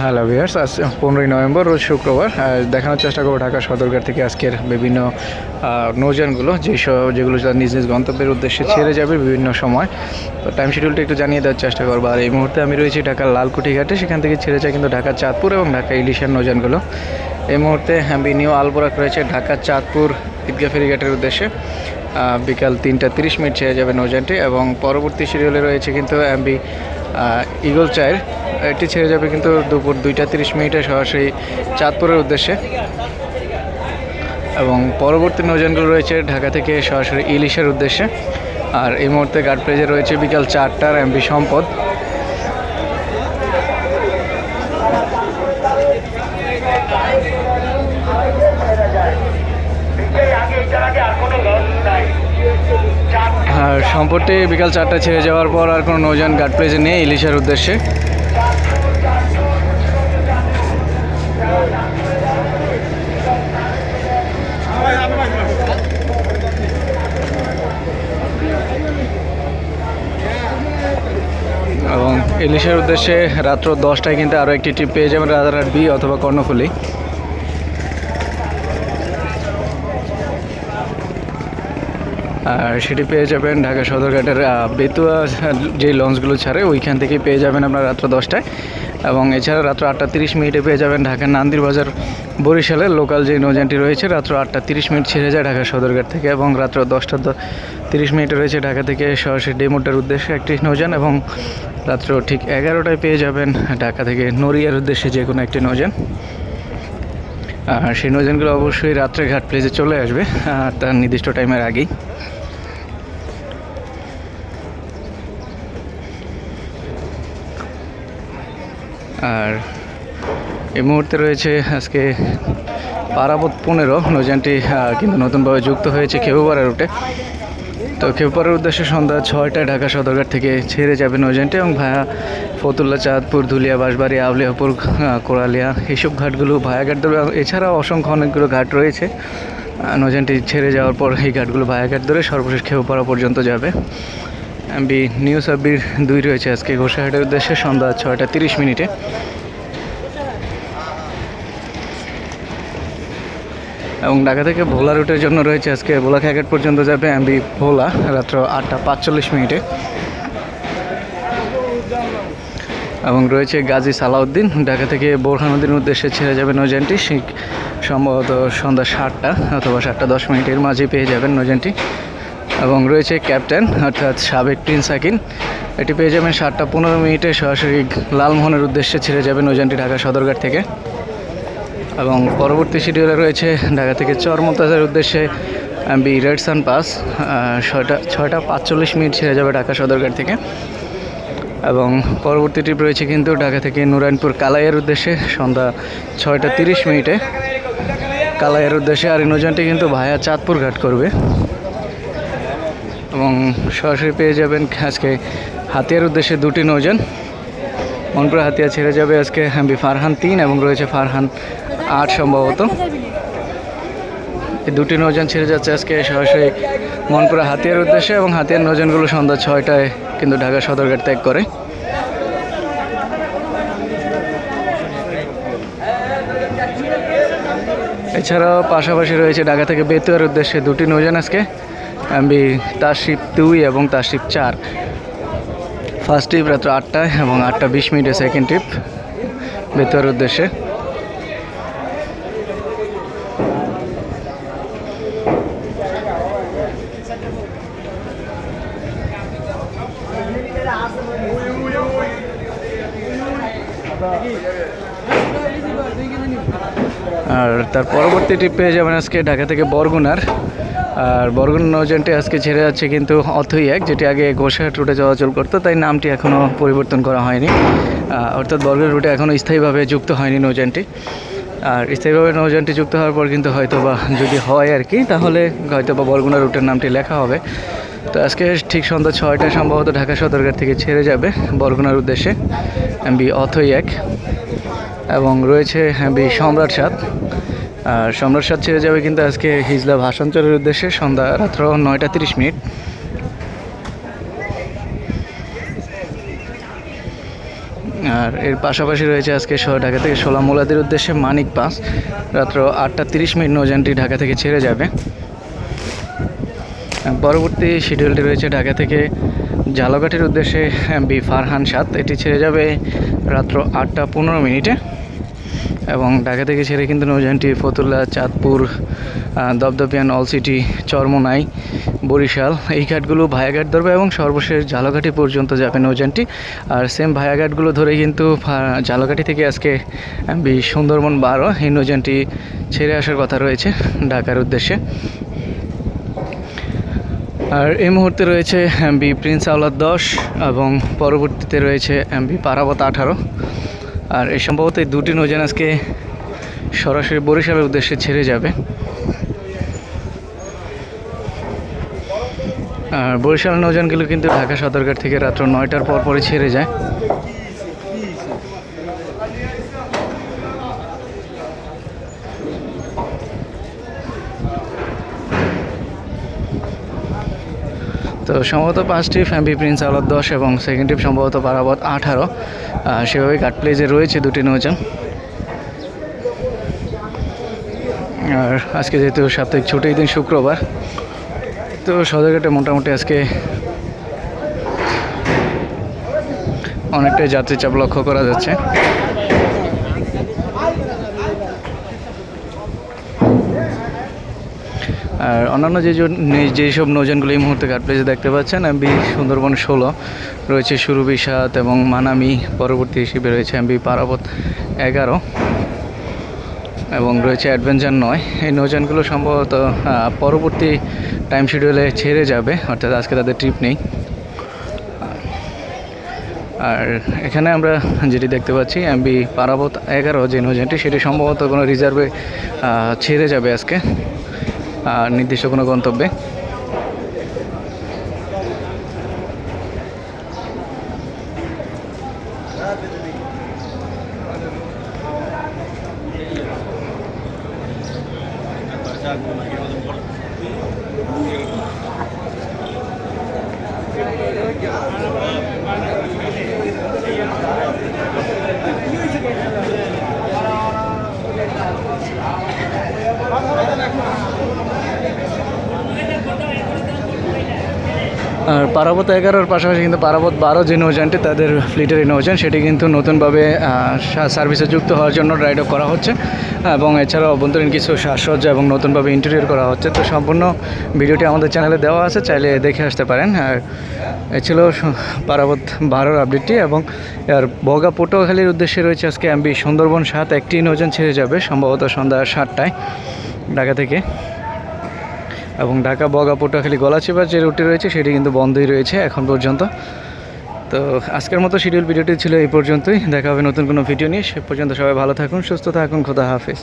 Hello viewers আজ পনেরোই November রোজ শুক্রবার। দেখানোর চেষ্টা করব ঢাকা সদরঘাট থেকে আজকের বিভিন্ন আহ, নৌযানগুলো যেসব যেগুলো নিজ নিজ গন্তব্যের উদ্দেশ্যে ছেড়ে যাবে বিভিন্ন সময়। তো টাইম শিডিউলটা একটু জানিয়ে দেওয়ার চেষ্টা করব। আর এই মুহূর্তে আমি রয়েছি ঢাকার লালকুঠি ঘাটে সেখান থেকে ছেড়ে যায় কিন্তু ঢাকা চাঁদপুর এবং ঢাকা ইলিশার নৌযানগুলো। এই মুহূর্তে আমি নিউ আলবোরাক রয়েছে ঢাকা চাঁদপুর ঈদগা ফেরিঘাটের উদ্দেশ্যে। বিকাল তিনটা তিরিশ মিনিট ছেড়ে যাবে নৌযানটি এবং পরবর্তী শিডিউলে রয়েছে কিন্তু এমবি ইগল চায়ের এটি ছেড়ে যাবে কিন্তু দুপুর দুইটা তিরিশ মিনিটে সরাসরি চাঁদপুরের উদ্দেশ্যে। এবং পরবর্তী নৌযানগুলো রয়েছে ঢাকা থেকে সরাসরি ইলিশের উদ্দেশ্যে। আর এই মুহূর্তে গার্ড প্লেজে রয়েছে বিকাল চারটার এমবি সম্পদ। আর সম্পদটি বিকাল চারটা ছেড়ে যাওয়ার পর আর কোনো নৌযান গার্ড প্লেজে নেই ইলিশের উদ্দেশ্যে এবং ইলিশের উদ্দেশ্যে রাত্র দশটায় কিন্তু আরও একটি ট্রিপ পেয়ে যাবেন রাজারহাট বি অথবা কর্ণফুলি। আর সেটি পেয়ে যাবেন ঢাকা সদরঘাটের বেতুয়া যে লঞ্চগুলো ছাড়ে, ওইখান থেকে পেয়ে যাবেন আপনার রাত্র দশটায়। এবং এছাড়া রাত্র আটটা তিরিশ মিনিটে পেয়ে যাবেন ঢাকার নান্দির বাজার বরিশালের লোকাল যে নৌযানটি রয়েছে, রাত্র আটটা তিরিশ মিনিট ছেড়ে যায় ঢাকা সদরঘাট থেকে এবং রাত্র দশটা তিরিশ মিনিটে রয়েছে ঢাকা থেকে সরাসরি ডেমোটার উদ্দেশ্যে একটি নৌযান এবং রাত্র ঠিক এগারোটায় পেয়ে যাবেন ঢাকা থেকে নড়িয়ার উদ্দেশ্যে যে কোনো একটি নৌযান। আর সেই নৌযানগুলো অবশ্যই রাত্রে ঘাট প্লেসে চলে আসবে তার নির্দিষ্ট টাইমের আগেই। আর এই মুহূর্তে রয়েছে আজকে পারাবত পনেরো। নৌযানটি আহ, কিন্তু নতুনভাবে যুক্ত হয়েছে খেপুপাড়া রুটে। তো খেপুপাড়ার উদ্দেশ্যে সন্ধ্যা ছয়টায় ঢাকা সদরঘাট থেকে ছেড়ে যাবে নৌযানটি এবং ভায়া ফতুল্লা চাঁদপুর ধুলিয়া বাঁশবাড়ি আউলিয়াপুর আহ, কোরালিয়া এইসব ঘাটগুলো ভায়াঘাট ধরে এছাড়াও অসংখ্য অনেকগুলো ঘাট রয়েছে। আহ, নৌযানটি ছেড়ে যাওয়ার পর এই ঘাটগুলো ভায়াঘাট ধরে সর্বশেষ খেপুপাড়া পর্যন্ত যাবে। এমবি নিউ সাব্বির দুই রয়েছে আজকে। ঘোষাহাটের উদ্দেশ্যে সন্ধ্যা ছয়টা তিরিশ মিনিটে। এবং ঢাকা থেকে ভোলা রুটের জন্য রয়েছে আজকে ভোলা খেয়াঘাট পর্যন্ত যাবে এমবি ভোলা, রাত্র আটটা পাঁচচল্লিশ মিনিটে। এবং রয়েছে গাজী সালাউদ্দিন, ঢাকা থেকে বোরহান নদীর উদ্দেশ্যে ছেড়ে যাবে নৌযানটি। সেই সম্ভবত সন্ধ্যা সাতটা অথবা সাতটা দশ মিনিটের মাঝে পেয়ে যাবেন নৌযানটি। এবং রয়েছে ক্যাপ্টেন, অর্থাৎ সাবেক প্রিন্স সাকিন এটি পেয়ে যাবেন সাতটা পনেরো মিনিটে সরাসরি লালমোহনের উদ্দেশ্যে ছেড়ে যাবে নৌযানটি ঢাকা সদরঘাট থেকে। এবং পরবর্তী শিডিউলে রয়েছে ঢাকা থেকে চরমতাজের উদ্দেশ্যে বি রেড সান পাস ছয়টা ছয়টা পাঁচচল্লিশ মিনিট ছেড়ে যাবে ঢাকা সদরঘাট থেকে। এবং পরবর্তী ট্রিপ রয়েছে কিন্তু ঢাকা থেকে নুরায়ণপুর কালাইয়ের উদ্দেশ্যে সন্ধ্যা ছয়টা তিরিশ মিনিটে। কালাইয়ের উদ্দেশ্যে আর এই নৌযানটি কিন্তু ভায়া চাঁদপুর ঘাট করবে। এবং সরাসরি পেয়ে যাবেন আজকে হাতিয়ার উদ্দেশ্যে দুটি নৌযান। মনপুরা হাতিয়া ছেড়ে যাবে আজকে হাম্বি ফারহান তিন এবং রয়েছে ফারহান আট সম্ভবত। এই দুটি নৌযান ছেড়ে যাচ্ছে আজকে সরাসরি মনপুরা হাতিয়ার উদ্দেশ্যে এবং হাতিয়ার নৌযানগুলো সন্ধ্যা ছয়টায় কিন্তু ঢাকা সদরঘাট ত্যাগ করে। এছাড়াও পাশাপাশি রয়েছে ঢাকা থেকে বেতুয়ার উদ্দেশ্যে দুটি নৌযান আজকে আমি তারশিপ দুই এবং তারশিপ চার। ফার্স্ট ট্রিপ রাত্র আটটায় এবং আটটা বিশ মিনিটে সেকেন্ড ট্রিপ বেতুয়ার উদ্দেশ্যে। আর তার পরবর্তী ট্রিপ পেয়ে যাবেন আজকে ঢাকা থেকে বরগুনার। আর বরগুনা নৌযানটি আজকে ছেড়ে যাচ্ছে কিন্তু অথই এক, যেটি আগে গোসাহাট রুটে চলাচল করতো, তাই নামটি এখনও পরিবর্তন করা হয়নি। অর্থাৎ বরগুনা রুটে এখনও স্থায়ীভাবে যুক্ত হয়নি নৌযানটি। আর স্থায়ীভাবে নৌযানটি যুক্ত হওয়ার পর কিন্তু হয়তো বা যদি হয় আর কি, তাহলে হয়তো বা বরগুনা রুটের নামটি লেখা হবে। তো আজকে ঠিক সন্ধ্যা ছয়টায় সম্ভবত ঢাকা সদরঘাট থেকে ছেড়ে যাবে বরগুনার উদ্দেশ্যে। এমবি অথই এক। এবং রয়েছে বি সম্রাট সাত আর সম্রাট সাত ছেড়ে যাবে কিন্তু আজকে হিজলা ভাষাঞ্চলের উদ্দেশ্যে সন্ধ্যা রাত্র নয়টা তিরিশ মিনিট। আর এর পাশাপাশি রয়েছে আজকে ঢাকা থেকে সোলাম মোলাদের উদ্দেশ্যে মানিক পাস। রাত্র আটটা তিরিশ মিনিট নৌযানটি ঢাকা থেকে ছেড়ে যাবে। পরবর্তী শিডিউলটি রয়েছে ঢাকা থেকে ঝালকাঠির উদ্দেশ্যে বি ফারহান সাত এটি ছেড়ে যাবে রাত্র আটটা পনেরো মিনিটে। এবং ঢাকা থেকে ছেড়ে কিন্তু নৌযানটি ফতুল্লা চাঁদপুর আহ, অল সিটি চরমোনাই বরিশাল এই ঘাটগুলো ভায়াঘাট ধরবে এবং সর্বশেষ ঝালকাঠি পর্যন্ত যাবে নৌযানটি আর সেম ভায়াঘাটগুলো ধরে কিন্তু ঝালকাঠি থেকে আজকে বি সুন্দরবন বারো এই নৌযানটি ছেড়ে আসার কথা রয়েছে ঢাকার উদ্দেশ্যে। আর এই মুহূর্তে রয়েছে এমবি প্রিন্স আওলাদ দশ এবং পরবর্তীতে রয়েছে এমবি পারাবত আঠারো। আর এই সম্ভবত এই দুটি নৌযান আজকে সরাসরি বরিশালের উদ্দেশ্যে ছেড়ে যাবে। আর বরিশাল নৌযানগুলো কিন্তু ঢাকা সদরঘাট থেকে রাত্র নয়টার পর পরই ছেড়ে যায়। তো সম্ভবত পাঁচটি ফ্যাম্পি প্রিন্স আলাদ দশ এবং সেকেন্ড টিপ সম্ভবত পারাবত আঠারো। সেভাবে কাট প্লেজে রয়েছে দুটি নৌযান। আর আজকে যেহেতু সাপ্তাহিক ছুটির দিন শুক্রবার, তো সদরঘাটে মোটামুটি আজকে অনেকটাই যাত্রী চাপ লক্ষ্য করা যাচ্ছে। আর অন্যান্য যে যেসব নৌযানগুলো এই মুহূর্তে ঘাট দেখতে পাচ্ছেন এমবি সুন্দরবন ষোলো, রয়েছে সুরভি সাত এবং মানামি, পরবর্তী হিসেবে রয়েছে এমবি পারাবত এগারো এবং রয়েছে অ্যাডভেঞ্চার নয়। এই নৌযানগুলো সম্ভবত পরবর্তী টাইম শিডিউলে ছেড়ে যাবে, অর্থাৎ আজকে তাদের ট্রিপ নেই। আর এখানে আমরা যেটি দেখতে পাচ্ছি এমবি পারাবত এগারো যে নৌযানটি, সেটি সম্ভবত কোনো রিজার্ভে ছেড়ে যাবে আজকে। নির্দিষ্ট কোনো গন্তব্যে। আর পারাবত এগারোর পাশাপাশি কিন্তু পারাবত বারো যে নৌযানটি তাদের ফ্লিটের নৌযান, সেটি কিন্তু নতুনভাবে সার্ভিসে যুক্ত হওয়ার জন্য রাইড করা হচ্ছে। এবং এছাড়াও অভ্যন্তরীণ কিছু সাজসজ্জা এবং নতুনভাবে ইন্টেরিয়র করা হচ্ছে। তো সম্পূর্ণ ভিডিওটি আমাদের চ্যানেলে দেওয়া আছে, চাইলে দেখে আসতে পারেন। আর এ ছিল পারাবত বারোর আপডেটটি এবং আর বগা পটুয়াখালীর উদ্দেশ্যে রয়েছে আজকে এমবি সুন্দরবন সাত। একটি নৌযান ছেড়ে যাবে, সম্ভবত সন্ধ্যা সাতটায় ঢাকা থেকে। এবং ঢাকা, বগা, পটুয়াখালী গলাচিপার যে রুটটি রয়েছে, সেটি কিন্তু বন্ধই রয়েছে এখন পর্যন্ত। তো আজকের মতো শিডিউল ভিডিওটি ছিল এই পর্যন্তই। দেখা হবে নতুন কোনো ভিডিও নিয়ে। সে পর্যন্ত সবাই ভালো থাকুন, সুস্থ থাকুন, খোদা হাফেজ।